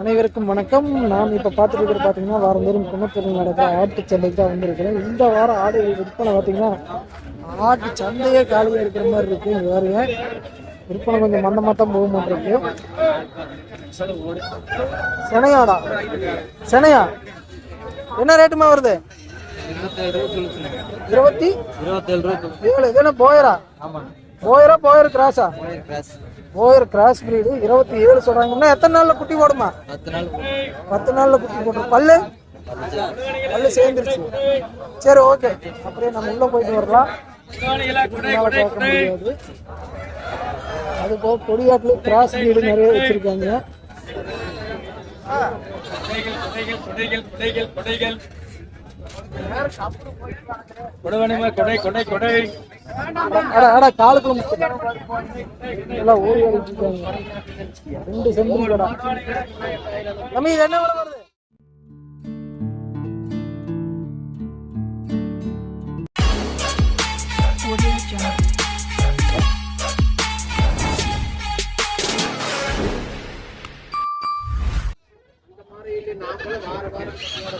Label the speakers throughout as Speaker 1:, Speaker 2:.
Speaker 1: அனைவருக்கும் வணக்கம். நான் இப்போ பார்த்துட்டு இருக்கிறது பார்த்தீங்கன்னா வாரந்தோறும் குணத்தூரில் நடக்கிற ஆட்டு சந்தைக்கு தான் வந்திருக்கிறேன். இந்த வாரம் ஆடு விற்பனை பார்த்தீங்கன்னா ஆட்டு சந்தையே காலியாக இருக்கிற மாதிரி இருக்கு. இங்க பாருங்க. விற்பனை கொஞ்சம் மந்தமாக தான் போக மாட்டிருக்கு செனையாடா. செனையா? என்ன ரேட்டுமா வருது? இருபத்தி?
Speaker 2: இருபத்தேழு ரூபா
Speaker 1: ஏழு போயரா?
Speaker 2: ஆமாம்
Speaker 1: போயரா போயர் கிராஸா போயர் கிராஸ் பிரீடு இருபத்தி ஏழு சொல்றாங்கன்னா எத்தனை நாள்ல குட்டி போடுமா?
Speaker 2: பத்து நாள்
Speaker 1: பத்து நாள்ல குட்டி போட்டுரும் பல்லு? பல்லு சேர்ந்துருச்சு. சரி ஓகே அப்படியே நம்ம உள்ள போயிட்டு வரலாம். முடியாது. அது போக கொடியாட்டுல கிராஸ் பிரீடு நிறைய வச்சிருக்காங்க.
Speaker 2: கொடை கொடை கொடை.
Speaker 1: அட அட காலுக்குள்ள முட்டு. எல்லாம் ஓடி ஓடிட்டு ரெண்டு செம்பு கடா நம்ம இது என்ன வருது?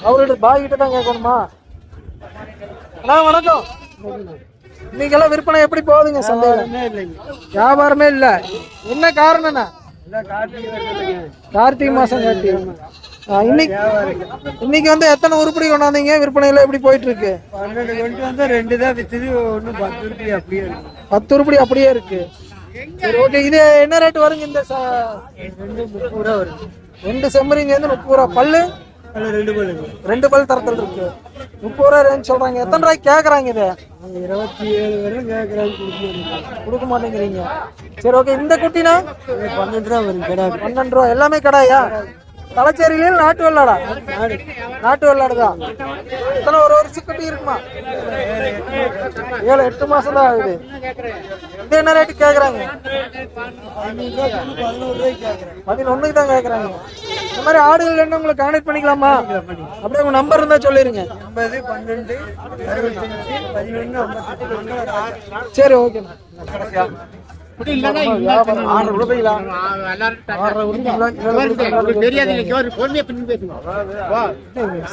Speaker 1: அவர்கிட்ட பாய் கிட்ட தான் கேட்கணுமா? அண்ணா வணக்கம். இன்னைக்கெல்லாம் விற்பனை எப்படி போகுதுங்க சந்தையில? வியாபாரமே இல்ல. என்ன காரணம்னா கார்த்திகை மாசம் ஆ, இன்னைக்கு இன்னைக்கு வந்து எத்தனை உருப்படி கொண்டாந்தீங்க? விற்பனையில எப்படி போயிட்டு இருக்கு
Speaker 2: ரெண்டு தான் வித்துது ஒன்று பத்து அப்படியே
Speaker 1: பத்து உருப்படி அப்படியே இருக்கு. சரி ஓகே இது என்ன ரேட் வருங்க இந்த
Speaker 2: ரெண்டு முப்பது ரூபா வருது.
Speaker 1: ரெண்டு செம்மறிங்க வந்து முப்பது ரூபா. பல்லு?
Speaker 2: ரெண்டு பல்லுங்க
Speaker 1: ரெண்டு பல் தரத்தில் இருக்கு. முப்பது ரூபா ரேஞ்ச் சொல்றாங்க. எத்தனை ரூபாய்க்கு கேக்குறாங்க இது?
Speaker 2: இருபத்தி ஏழு வரை கேட்குறாங்க கொடுக்க
Speaker 1: மாட்டேங்கிறீங்க. சரி ஓகே இந்த குட்டினா?
Speaker 2: பன்னெண்டு ரூபா வரும் கடை
Speaker 1: பன்னெண்டு ரூபா. எல்லாமே கடாயா? தலைச்சேரியில நாட்டு வெள்ளாடா? நாட்டு வெள்ளாடு தான் எத்தனை ஒரு வருஷம் குட்டி இருக்குமா? ஏழு எட்டு மாசம் தான் ஆகுது. இது என்ன ரேட்டு
Speaker 2: கேட்குறேன்
Speaker 1: பதினொன்னுக்கு தான் கேக்குறாங்க. இந்த மாதிரி ஆடுகள் என்ன உங்களுக்கு கான்டாக்ட் பண்ணிக்கலாமா? அப்படியே உங்க நம்பர் இருந்தா சொல்லிருங்க.
Speaker 2: ஐம்பது பன்னெண்டு அறுபத்தஞ்சு பதினொன்று
Speaker 1: சரி ஓகே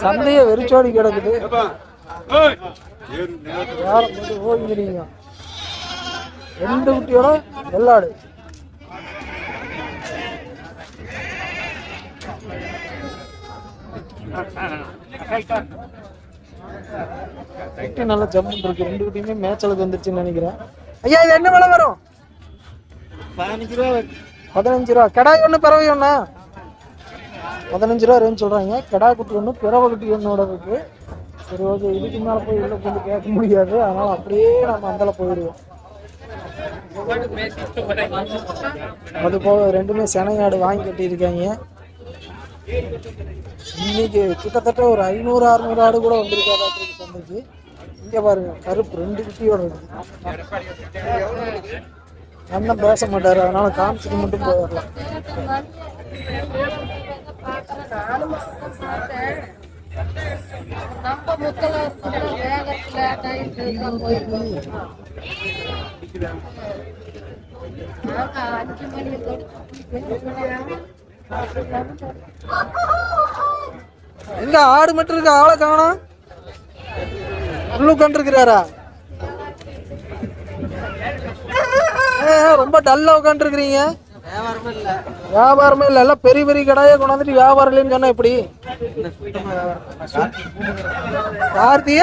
Speaker 1: சந்தைய வெறிச்சோடி கிடக்குது. ரெண்டு குட்டியோட வெள்ளாடு. நல்லா ஜம்முன் இருக்கு ரெண்டு குட்டியுமே மேட்சலுக்கு வந்துருச்சுன்னு நினைக்கிறேன். ஐயா இது என்ன விலை வரும்?
Speaker 2: பதினஞ்சு ரூபா
Speaker 1: பதினஞ்சு ரூபா. கடாய் ஒன்று பிறவை ஒன்றா பதினஞ்சு ரூபா ரேஞ்ச் சொல்கிறாங்க கடா குட்டி ஒன்று பிறவை குட்டி ஒன்றோட இருக்கு. சரி ஓகே. இதுக்கு மேலே போய் உள்ள கொஞ்சம் கேட்க முடியாது. அதனால் அப்படியே நம்ம அந்தால போயிடுவோம். அது போக ரெண்டுமே செனையாடு வாங்கி கட்டியிருக்காங்க. இன்னைக்கு கிட்டத்தட்ட ஒரு ஐநூறு அறுநூறு ஆடு கூட வந்திருக்காரு சந்தைக்கு இங்கே பாருங்க கருப்பு ரெண்டு குட்டியோட இருக்கு. அண்ணன் பேச மாட்டாரு அதனால காமிச்சிட்டு மட்டும் போயிடலாம்.
Speaker 3: நம்ம முத்தல வேகத்துல டைட்டு அஞ்சு மணி
Speaker 1: எங்க ஆடு மட்டும் இருக்கு ஆளை காணோம். உள்ளு உட்காந்துருக்கிறாரா ரொம்ப டல்லா உட்காந்துருக்கிறீங்க
Speaker 2: வியாபாரமே இல்லை
Speaker 1: எல்லாம் பெரிய பெரிய கடையே கொண்டாந்துட்டு வியாபாரம் இல்லைன்னு சொன்னா எப்படி? கார்த்திய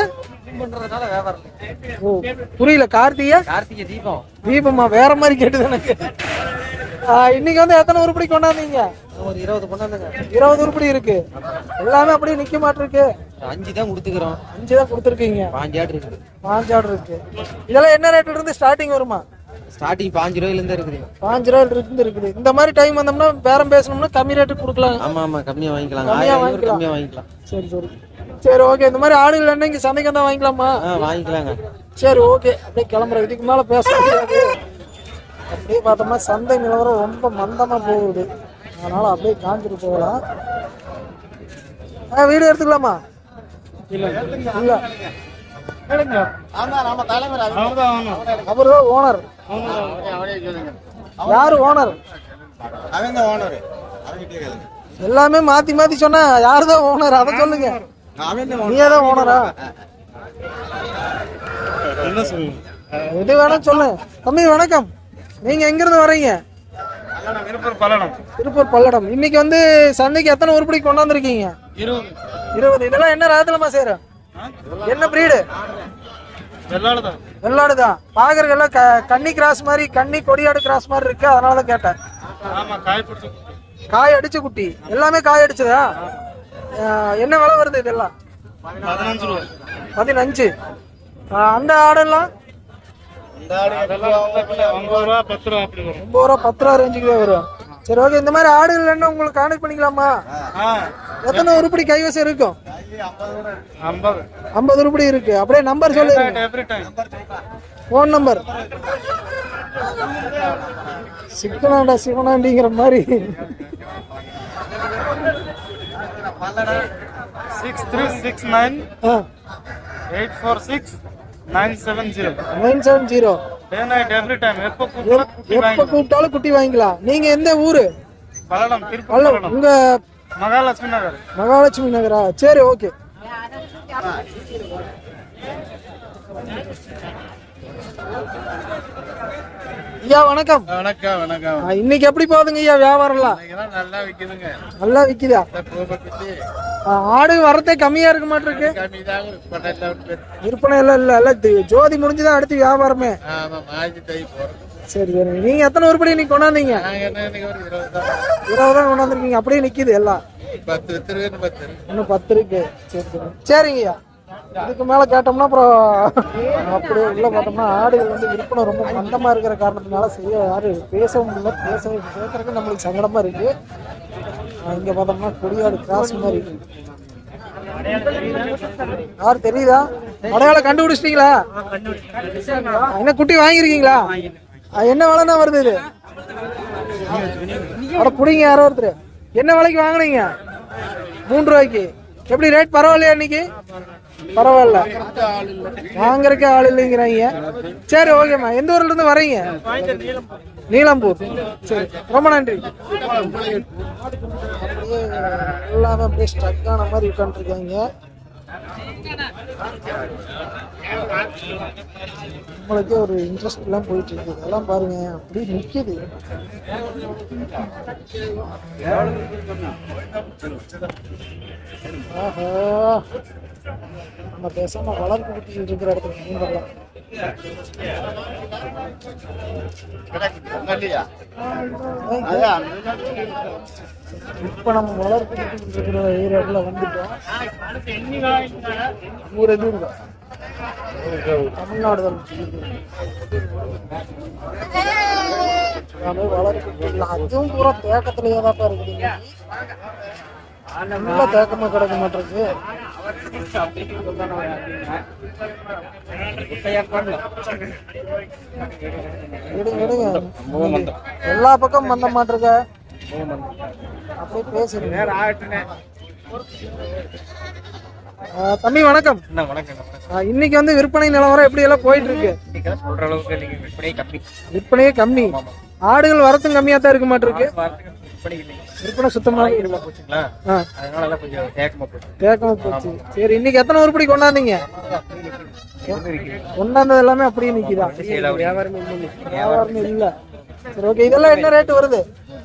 Speaker 1: புரியல கார்த்திய
Speaker 2: கார்த்திகை தீபம்.
Speaker 1: தீபமா? வேற மாதிரி கேட்டுது எனக்கு. இன்னைக்கு வந்து எத்தனை உருப்படி கொண்டாந்தீங்க?
Speaker 2: ஒரு இருபது கொண்டாந்துங்க
Speaker 1: இருபது உருப்படி இருக்கு. எல்லாமே அப்படியே நிக்க மாட்டிருக்கு.
Speaker 2: அஞ்சு தான் கொடுத்துக்கிறோம்.
Speaker 1: அஞ்சு தான் கொடுத்துருக்கீங்க.
Speaker 2: பாஞ்சு ஆடு இருக்குது
Speaker 1: பாஞ்சு ஆர்டர் இருக்கு. இதெல்லாம் என்ன ரேட்ல இருந்து ஸ்டார்டிங் வருமா?
Speaker 2: ஸ்டார்டிங் பாஞ்சு ரூபாயிலேருந்து இருக்குது.
Speaker 1: பாஞ்சு ரூபாயில இருந்து இருக்குது. இந்த மாதிரி டைம் வந்தோம்னா பேரம் பேசணும்னா கம்மி ரேட்டுக்கு கொடுக்கலாம்.
Speaker 2: ஆமா ஆமா. கம்மியா வாங்கிக்கலாம்
Speaker 1: கம்மியா வாங்கிக்கலாம்.
Speaker 2: கம்மியா வாங்கிக்கலாம்.
Speaker 1: சரி சரி. சரி ஓகே இந்த மாதிரி ஆடுகள் என்ன இங்க சந்தைக்கு வந்தா வாங்கிக்கலாமா?
Speaker 2: வாங்கிக்கலாங்க.
Speaker 1: சரி ஓகே அப்படியே கிளம்புறேன். இதுக்கு மேல பேச அப்படியே பார்த்தோம்னா சந்தை நிலவரம் ரொம்ப மந்தமா போகுது. அதனால அப்படியே காஞ்சிட்டு போகலாம் ஆ வீடு எடுத்துக்கலாமா? இல்ல இல்ல. அவர் ஓனர் யாரு ஓனர்
Speaker 4: தான் ஓனர்
Speaker 1: எல்லாமே மாத்தி மாத்தி சொன்னா யாருதான் ஓனர் அதை சொல்லுங்க. நீயே தான் ஓனரா
Speaker 2: என்ன சொல்லுங்க
Speaker 1: எது வேணா சொல்லு. தம்பி வணக்கம். நீங்க எங்க இருந்து வர்றீங்க?
Speaker 2: விருப்பம் பல்லடம்.
Speaker 1: திருப்பூர் பல்லடம். இன்னைக்கு வந்து சந்தைக்கு எத்தனை உருப்படி கொண்டாந்துருக்கீங்க?
Speaker 2: இருபது.
Speaker 1: இருபது. இதெல்லாம் என்ன ராத்திரமா சேரும் என்ன பிரீடு
Speaker 2: வெள்ளாடு தான்
Speaker 1: க கன்னி கிராஸ் மாதிரி கன்னி கொடியாடு கிராஸ் மாதிரி இருக்கு அதனால தான் கேட்டேன்
Speaker 2: காய்
Speaker 1: அடிச்ச குட்டி. எல்லாமே காய் அடிச்சதா? என்ன விலை வருது இதெல்லாம்?
Speaker 2: பதினஞ்சு
Speaker 1: பதினஞ்சு. அந்த ஆடெல்லாம்?
Speaker 2: ஒன்பது ரூபா பத்து ரூபா அப்படி வரும்.
Speaker 1: ஒன்பது ரூபா பத்து ரூபா ரேஞ்சுக்கு தான் வரும். சரி ஓகே இந்த மாதிரி ஆடுகள் என்ன உங்களுக்கு கான்டெக்ட் பண்ணிக்கலாமா? எத்தனை உருப்படி கைவசம் இருக்கும்?
Speaker 2: ஐம்பது
Speaker 1: ஐம்பது. உருப்படி இருக்கு. அப்படியே நம்பர் சொல்லுங்க ஃபோன் நம்பர் சிக்கனாண்டா சிவனாண்டிங்கிற மாதிரி.
Speaker 2: Six three six nine eight four six nine seven zero.
Speaker 1: Nine seven zero.
Speaker 2: Every time எப்போ
Speaker 1: கூப்பிட்டாலும் குட்டி வாங்கிக்கலாம். நீங்க எந்த ஊரு?
Speaker 2: பல்லடம்
Speaker 1: உங்க
Speaker 2: மகாலட்சுமி நகர்.
Speaker 1: மகாலட்சுமி நகரா? சரி ஓகே. ஐயா வணக்கம்.
Speaker 2: வணக்கம் வணக்கம்.
Speaker 1: இன்னைக்கு எப்படி போகுதுங்க ஐயா வியாபாரம்லாம்?
Speaker 2: நல்லா விற்குதுங்க
Speaker 1: நல்லா விக்குதா? ஆடு வரதே கம்மியா இருக்க மாட்டிருக்கு. விற்பனை எல்லாம் இல்ல இல்ல ஜோதி முடிஞ்சுதான் அடுத்து வியாபாரமே. சரி சரி. நீங்க எத்தனை உருப்படி இன்னைக்கு கொண்டாந்தீங்க?
Speaker 2: இருபது தான்.
Speaker 1: கொண்டாந்துருக்கீங்க அப்படியே நிக்குது எல்லாம்.
Speaker 2: பத்து
Speaker 1: இன்னும் பத்து இருக்கு. சரி சரி. சரிங்கய்யா இதுக்கு மேல கேட்டோம்னா அப்புறம் அப்படியே உள்ள பார்த்தோம்னா ஆடுகள் வந்து விற்பனை ரொம்ப மந்தமா இருக்கிற காரணத்தினால செய்ய யாரு பேசவும் இல்லை பேச கேட்கறதுக்கு நம்மளுக்கு சங்கடமா இருக்கு. ஆஹ் இங்க பார்த்தோம்னா கொடியாடு கிராஸ் மாதிரி. யார் தெரியுதா? அடையாளம் கண்டுபிடிச்சிட்டீங்களா? என்ன குட்டி வாங்கியிருக்கீங்களா? என்ன விலைன்னா வருது இது? அட புடிங்க யாரோ ஒருத்தர். என்ன விலைக்கு வாங்கினீங்க? மூன்று ரூபாய்க்கு. எப்படி ரேட் பரவாயில்லையா இன்னைக்கு? பரவாயில்ல. வாங்குறதுக்கு ஆள் இல்லைங்கிறாங்க. சரி ஓகேம்மா எந்த ஊர்ல இருந்து வரீங்க? நீலம்பூர். சரி ரொம்ப நன்றி. எல்லாமே அப்படியே ஸ்டக் ஆன மாதிரி உட்காந்துருக்காங்க நம்மளுக்கே ஒரு இன்ட்ரெஸ்ட் எல்லாம் போயிட்டு இருக்கு. இதெல்லாம் பாருங்க அப்படி நிக்குது. ஆஹா. நம்ம பேசாம வளர்ப்பு குட்டிகள் இருக்கிற மீன் வந்துடலாம் இப்ப நம்ம வளர்த்துக்கிட்டு இருக்கிற ஏரியாக்குள்ள வந்துட்டோம் ஊர் எது இருக்கா தமிழ்நாடு தான் வளர்க்கு அதுவும் பூரா தேக்கத்திலேயே தான் இருக்குதுங்க நல்ல தேக்கமா கிடக்க மாட்டிருக்கு. எல்லா பக்கம் மந்த மாட்டிருக்க. அப்படியே தம்பி வணக்கம். இன்னைக்கு வந்து விற்பனை நிலவரம் எப்படி எல்லாம் போயிட்டு இருக்கு
Speaker 2: இன்னைக்கு சொல்ற அளவுக்கு நீங்க விற்பனை கம்மி.
Speaker 1: விற்பனையே கம்மி. ஆடுகள் வரத்தும் கம்மியா தான் இருக்க மாட்டிருக்கு.
Speaker 2: வாரத்துக்கு விற்பனை இல்லை
Speaker 1: விற்பனை சுத்தமா
Speaker 2: இருமா போச்சுங்களா? அதனால தான் கொஞ்சம் தேக்கமா போச்சு.
Speaker 1: கேட்காம போச்சு. சரி இன்னைக்கு எத்தனை உருப்படி கொண்டாந்தீங்க? கொண்டாந்தது எல்லாமே அப்படியே நிக்குதா?
Speaker 2: வியாபாரமே
Speaker 1: வியாபாரமே இல்ல. சரி ஓகே இதெல்லாம் என்ன ரேட் வருது?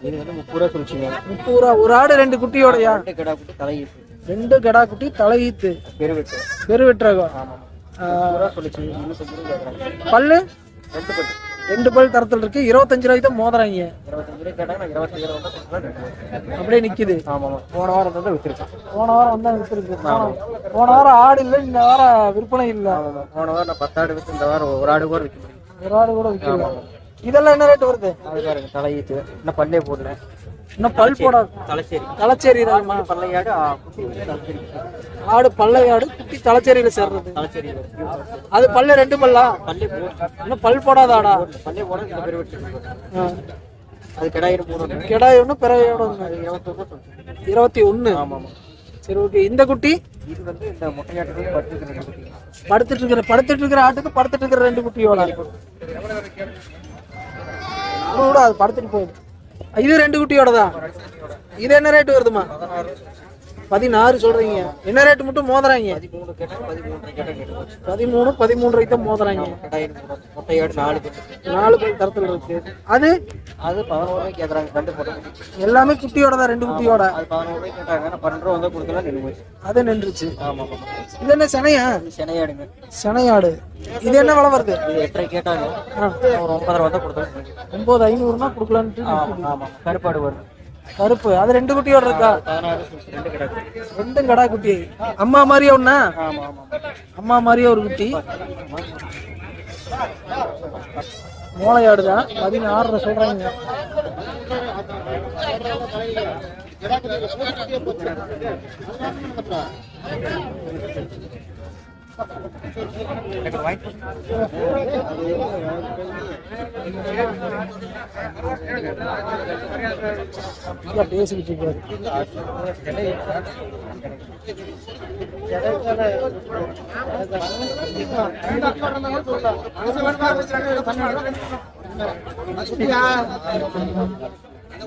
Speaker 2: இது வந்து முப்பது ரூபா சொல்லிச்சுங்க.
Speaker 1: முப்பது ரூபா. ஒரு ஆடு ரெண்டு குட்டியோடயா?
Speaker 2: ரெண்டு கடா குட்டி தலையிட்டு
Speaker 1: ரெண்டு கடா குட்டி தலையீத்து
Speaker 2: பெருவெட்டு
Speaker 1: பெருவெற்றகம்
Speaker 2: முப்பது ரூபா சொல்லிச்சு
Speaker 1: பல்லு?
Speaker 2: ரெண்டு பட்டு
Speaker 1: ரெண்டு பல் தரத்தில் இருக்கு. இருபத்தஞ்சு ரூபாய்க்கு தான் மோதுறாங்க. அப்படியே நிக்குது.
Speaker 2: ஆமாம் போன வாரம் வந்து வித்துருக்கேன்.
Speaker 1: போன வாரம் வந்தா வித்துருக்கு. போன- வாரம் ஆடு இல்ல இந்த வாரம் விற்பனை இல்ல.
Speaker 2: போன வாரம் நான் பத்து ஆடு வித்து இந்த வாரம் ஒரு ஆடு கூட விற்க
Speaker 1: ஒரு ஆடு கூட விற்கல இதெல்லாம் என்ன ரேட் வருது?
Speaker 2: அது பாருங்க தலையீத்து இன்னும் பல்லே போடல.
Speaker 1: இன்னும் பல் போடாது.
Speaker 2: தலைச்சேரி.
Speaker 1: தலைச்சேரி
Speaker 2: வந்து தலைச்சேரி
Speaker 1: ஆடு ஆடு குட்டி தலைச்சேரியில சேர்றது.
Speaker 2: தலைச்சேரி
Speaker 1: அது பல்லு ரெண்டு பல்லா?
Speaker 2: பல்லே
Speaker 1: இன்னும் பல் போடாத ஆடா.
Speaker 2: பல்லே போட இந்த
Speaker 1: ஆ.
Speaker 2: அது கிடாயிரம் ஒன்று
Speaker 1: கிடாய் ஒண்ணு பிறவையோட
Speaker 2: சொல்லிச்சு
Speaker 1: இருபத்தி ஒண்ணு
Speaker 2: ஆமாம்
Speaker 1: சரி ஓகே இந்த குட்டி?
Speaker 2: இது வந்து இந்த முட்டையாட்டுக்கு
Speaker 1: படுத்துட்டு இருக்கிற படுத்துட்டு இருக்கிற ஆட்டுக்கு படுத்துட்டு இருக்கிற ரெண்டு குட்டியோட? கூட அது படுத்துட்டு போகுது இது ரெண்டு குட்டியோட தான் இது என்ன ரேட் வருதுமா பதினாறு சொல்றீங்க. என்ன ரேட் மட்டும் மோதுறாங்க?
Speaker 4: பதிமூணு பதிமூன்றரை
Speaker 1: தான் மோதுறாங்க.
Speaker 4: முட்டையோடு நாலு பேர்
Speaker 1: நாலு பேர் தரத்துல இருக்கு. அது?
Speaker 4: அது பதினோரு கேட்குறாங்க ரெண்டு
Speaker 1: எல்லாமே குட்டியோட தான் ரெண்டு குட்டியோட.
Speaker 4: அது பதினோரு ரூபாய் கேட்டாங்க பன்னெண்டு ரூபா வந்து கொடுக்கலாம் நின்று
Speaker 1: அது நின்றுச்சு.
Speaker 4: ஆமாம்
Speaker 1: இது என்ன சனையா?
Speaker 4: இது சென்னையாடுங்க
Speaker 1: சனையாடு. இது என்ன விலை வருது?
Speaker 4: எட்டரை கேட்டாங்க. ஒரு ஒன்பதரை வந்து கொடுத்தோம்
Speaker 1: ஒன்பது ஐநூறுனா கொடுக்கலான்ட்டு
Speaker 4: ஆமாம் ஆமாம் கருப்பாடு வரும்
Speaker 1: கருப்பு. அது ரெண்டு குட்டியோட இருக்கா? ரெண்டும் கடா குட்டி. அம்மா மாதிரியே ஒண்ணா? அம்மா மாதிரியே ஒரு குட்டி. மூளையாடுதான் பதினாறு சொல்றாங்க. பேசிக்கிட்டு இருக்காரு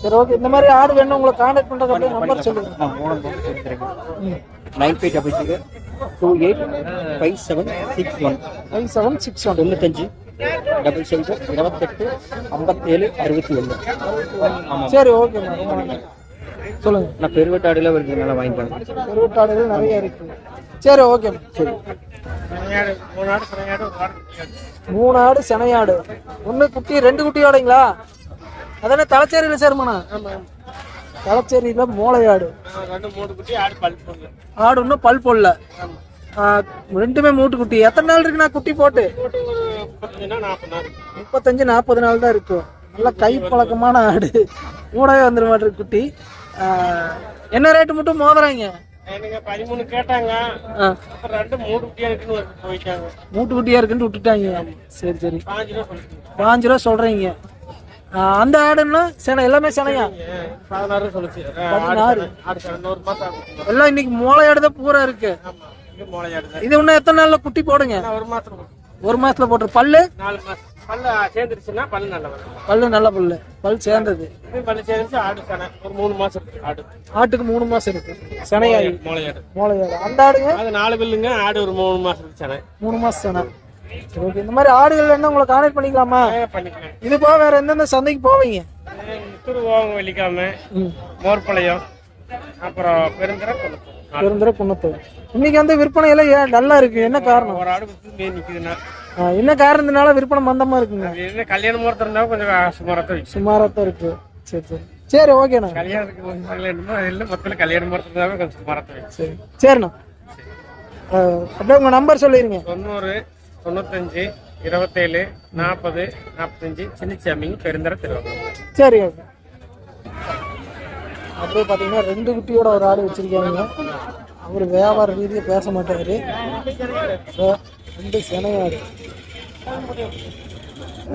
Speaker 1: சரி ஓகே இந்த மாதிரி ஆடு வேணும் உங்களை கான்டாக்ட் பண்றது அப்படியே நம்பர் சொல்லுங்க.
Speaker 4: நான் five double zero two eight five seven six one
Speaker 1: five seven six one
Speaker 4: தொண்ணூத்தஞ்சு டபுள் சைபர் இருபத்தெட்டு ஐம்பத்தேழு அறுபத்தி ஒன்று.
Speaker 1: சரி ஓகே நன்றி சொல்லுங்க.
Speaker 4: நான் பெருவட்டாடியில் இருக்கிறதுனால வாங்கிப்பாங்க
Speaker 1: பெருவட்டாடுகள் நிறைய இருக்கு. சரி ஓகே. சரி.
Speaker 2: மூணு ஆடு
Speaker 1: செனையாடு ஒன்று குட்டி ரெண்டு குட்டியோடைங்களா அதானே தலைச்சேரியில் சேருமாண்ணா தலைச்சேரியில் மூளையாடு.
Speaker 2: ரெண்டு மூணு குட்டி ஆடு
Speaker 1: ஒன்றும் பல் போடல ரெண்டுமே மூட்டு குட்டி. எத்தனை நாள் இருக்குண்ணா குட்டி போட்டு? முப்பத்தஞ்சு நாற்பது நாள் தான் இருக்கும். நல்ல கை பழக்கமான ஆடு. கூடவே வந்துட மாட்டிருக்கு குட்டி. என்ன ரேட்டு மட்டும் மோதுறாங்க?
Speaker 2: பதிமூணு கேட்டாங்க. ரெண்டு மூணு குட்டியா இருக்குன்னு ஒரு போயிட்டாங்க.
Speaker 1: மூட்டு குட்டியா இருக்குன்னு விட்டுட்டாங்க. சரி சரி.
Speaker 2: பாஞ்சு ரூபா
Speaker 1: சொல்றீங்க. அந்த ஆடுன்னா சென எல்லாமே செனையா?
Speaker 2: பதினாறு சொல்லுச்சு.
Speaker 1: எல்லாம் இன்னைக்கு மூளையாடு தான் பூரா இருக்கு.
Speaker 2: இது
Speaker 1: இன்னும் எத்தனை நாள்ல குட்டி போடுங்க?
Speaker 2: ஒரு இருக்கும்.
Speaker 1: ஒரு மாசத்துல போட்டுரு. பல்லு?
Speaker 2: நாலு மாசம். பல்லு சேர்ந்துருச்சுன்னா பல்லு நல்லா
Speaker 1: பல்லு. நல்ல பல்லு. பல் சேர்ந்தது.
Speaker 2: இது பல்லு சேர்ந்துச்சு ஆடு சனை. ஒரு மூணு மாசம் இருக்கு ஆடு.
Speaker 1: ஆட்டுக்கு மூணு மாசம் இருக்கு. செனையாயி.
Speaker 2: மூளையாடு
Speaker 1: மூளையாடு. அந்த ஆடுங்க?
Speaker 2: அது நாலு பில்லுங்க ஆடு ஒரு மூணு மாசம் இருக்கு சனை.
Speaker 1: மூணு மாசம் செனை. ஓகே. இந்த மாதிரி ஆடுகள் என்ன உங்களை கான்டாக்ட் பண்ணிக்கலாமா?
Speaker 2: பண்ணிக்கலாம்.
Speaker 1: இது போக வேற எந்தெந்த சந்தைக்கு போவீங்க?
Speaker 2: திருவோங்க வெள்ளிக்காம மோர்பாளையம் அப்புறம் பெருந்தர கொளுத்தம்
Speaker 1: பெருந்துறை குன்னத்தூர். இன்னைக்கு வந்து விற்பனை எல்லாம் நல்லா இருக்கு. என்ன காரணம்?
Speaker 2: ஒரு ஆடு நிக்குதுன்னா
Speaker 1: என்ன காரணத்தினால விற்பனை மந்தமா இருக்குங்க?
Speaker 2: என்ன கல்யாண முகூர்த்தம் இருந்தா கொஞ்சம் சுமாரத்தை விற்கும்
Speaker 1: சுமாரா தான் இருக்கு. சரி சரி. சரி ஓகேண்ணா
Speaker 2: கல்யாணத்துக்கு இல்லை மொத்தத்தில் கல்யாண முகூர்த்தம் இருந்தாவே கொஞ்சம் சுமாரத்தை விற்கும்
Speaker 1: சரி சரிண்ணா. அப்படியே உங்க நம்பர் சொல்லிடுங்க
Speaker 2: தொண்ணூறு தொண்ணூத்தஞ்சு இருபத்தேழு நாற்பது நாற்பத்தஞ்சு சின்னச்சாமி பெருந்தர திருவாரூர்.
Speaker 1: சரி ஓகே அப்படியே பார்த்தீங்கன்னா ரெண்டு குட்டியோட ஒரு ஆடு வச்சிருக்காங்க. அவர் வியாபார ரீதியாக பேச மாட்டாரு. ரெண்டு செனையாடு.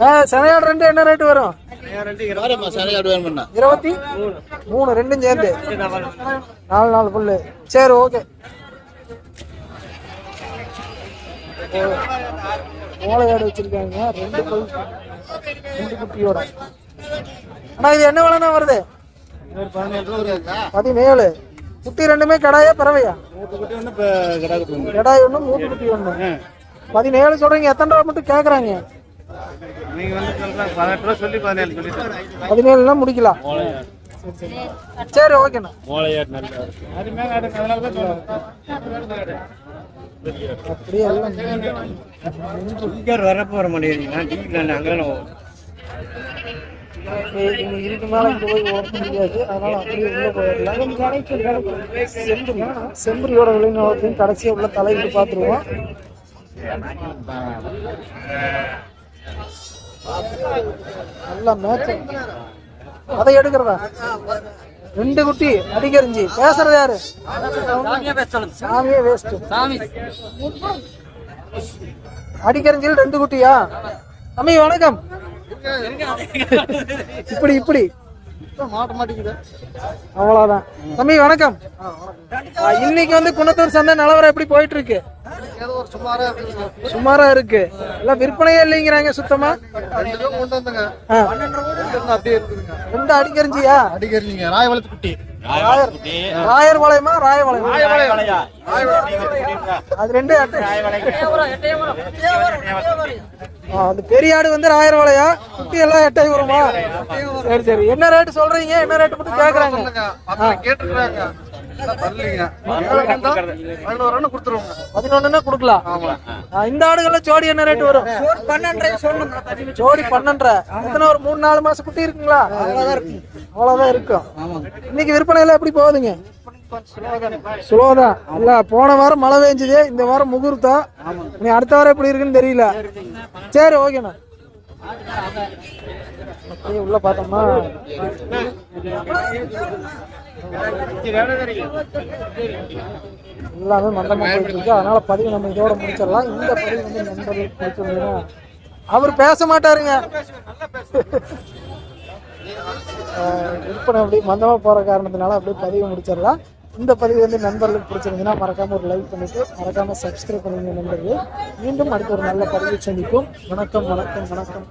Speaker 1: ஆ செனையாடு ரெண்டு என்ன ரேட்டு வரும்? இருபத்தி மூணு ரெண்டும் சேர்ந்து. நாலு நாலு புல்லு. சரி ஓகே ஓலையாடு வச்சிருக்காங்க ரெண்டு பல். ரெண்டு குட்டியோட. அண்ணா இது என்ன விலைண்ணா வருது? பதினேழு. குட்டி ரெண்டுமே கடாயா பறவையா? கடாய் ஒண்ணு. மூட்டு குட்டி ஒண்ணு. பதினேழு சொல்றீங்க. எத்தனை ரூபா மட்டும் கேக்குறாங்க.
Speaker 2: நீங்க வந்து சொல்றாங்க பதினெட்டு ரூபா சொல்லி பதினேழு சொல்லிட்டு.
Speaker 1: பதினேழுனா முடிக்கலாம். சரி, ஓகேண்ணா.
Speaker 2: மோளையாடு நல்லா இருக்கு. அது மேல ஆடு அதனால தான் சொல்றேன்
Speaker 1: அப்படியே எல்லாம்
Speaker 2: இங்கே வரப்போ வர மாட்டேங்கிறீங்களா டிவியில் அங்கெல்லாம்
Speaker 1: இங்க இதுக்கு மேல இங்க போய் ஓட்ட முடியாது. அதனால அப்படியே உள்ள போயிடலாம். செம்பரி செம்பரியோட விளைநிலத்தையும் கடைசியா உள்ள தலையிட்டு பார்த்துருவோம். நல்லா மேட்ச் அதை எடுக்கிறதா ரெண்டு குட்டி அடிக்கரிஞ்சி பேசுறது யாரு? சாமியே வேஸ்ட் அடிக்கரிஞ்சில் ரெண்டு குட்டியா? தம்பி வணக்கம். இப்படி இப்படி.
Speaker 2: மாட்ட மாட்டேங்குது.
Speaker 1: அவ்வளவுதான். தம்பி வணக்கம். இன்னைக்கு வந்து குணத்தூர் சந்தை நிலவரம் எப்படி போயிட்டு இருக்கு
Speaker 2: சுமாரா
Speaker 1: இருக்கு. எல்லாம் விற்பனையே இல்லைங்கிறாங்க சுத்தமா?
Speaker 2: அப்படியே இருக்குதுங்க.
Speaker 1: ரெண்டு அடிக்கரிஞ்சியா
Speaker 2: அடிக்கிறீங்க ராயவளத்து குட்டி
Speaker 1: ராயர் ராயர் வளையமா ராய வளையமா அது ரெண்டு அது பெரிய ஆடு வந்து ராயர் வளையா குட்டி எல்லாம் எட்டை வருமா சரி சரி. என்ன ரேட்டு சொல்றீங்க? என்ன ரேட்டு மட்டும் கேக்குறாங்க? பதினொன்னுன்னா கொடுக்கலாம். இந்த ஆடுகள்ல ஜோடி என்ன ரேட் வரும்? ஜோடி பன்னெண்டரை எத்தனை ஒரு மூணு நாலு மாசம் குட்டி இருக்குங்களா? அவ்வளவுதான் இருக்கும் இன்னைக்கு விற்பனை எல்லாம் எப்படி போகுதுங்க? சுலோதான் இல்ல போன வாரம் மழை பெஞ்சுது. இந்த வாரம் முகூர்த்தம். நீ அடுத்த வாரம் எப்படி இருக்குன்னு தெரியல. சரி ஓகேண்ணா. உள்ள பார்த்தோம்னா எல்லாமே மந்தமா போயிட்டு இருக்கு. அதனால பதிவு நம்ம இதோட முடிச்சிடலாம். இந்த பதிவு வந்து நண்பர்கள் பிடிச்சிருந்தீங்கன்னா அவர் பேச மாட்டாருங்க. விற்பனை அப்படி மந்தமா போற காரணத்தினால அப்படியே பதிவு முடிச்சிடலாம். இந்த பதிவு வந்து நண்பர்களுக்கு பிடிச்சிருந்ததுன்னா மறக்காமல் ஒரு லைக் பண்ணிவிட்டு மறக்காமல் சப்ஸ்கிரைப் பண்ணுங்க நண்பர்கள். மீண்டும் அடுத்த ஒரு நல்ல பதிவு சந்திப்போம். வணக்கம் வணக்கம் வணக்கம்.